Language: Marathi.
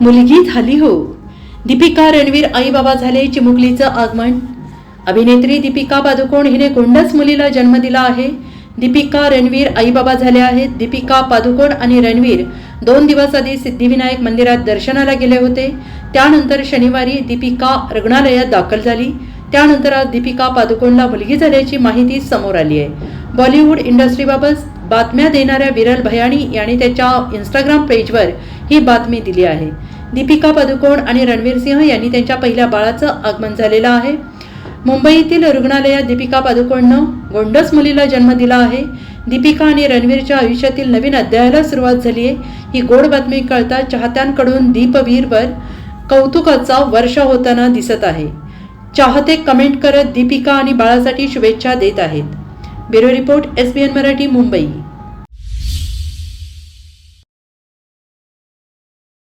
मुलगी झाली हो. दीपिका रणवीर आई बाबा झाले चिमुकलीचं आगमन. अभिनेत्री दीपिका पादुकोण हिने गोंडस मुलीला जन्म दिला आहे. दीपिका रणवीर आई बाबा झाले आहेत. दीपिका पादुकोण आणि रणवीर दोन दिवस आधी सिद्धिविनायक मंदिरात दर्शनाला गेले होते. त्यानंतर शनिवारी दीपिका रुग्णालयात दाखल झाली. त्यानंतर आज दीपिका पादुकोणला मुलगी झाल्याची माहिती समोर आली आहे. बॉलिवूड इंडस्ट्रीबाबत बातम्या देणाऱ्या विरल भयाणी यांनी त्याच्या इंस्टाग्राम पेजवर ही बातमी दिली आहे. दीपिका पादुकोण आणि रणवीर सिंह यांनी त्यांच्या पहिल्या बाळाचं आगमन झालेलं आहे. मुंबईतील रुग्णालयात दीपिका पादुकोणनं गोंडस मुलीला जन्म दिला आहे. दीपिका आणि रणवीरच्या आयुष्यातील नवीन अध्यायाला सुरुवात झाली आहे. ही गोड बातमी कळता चाहत्यांकडून दीपवीरवर कौतुकाचा वर्ष होताना दिसत आहे. चाहते कमेंट करत दीपिका आणि बाळासाठी शुभेच्छा देत आहेत. Bureau report S B N Marathi Mumbai.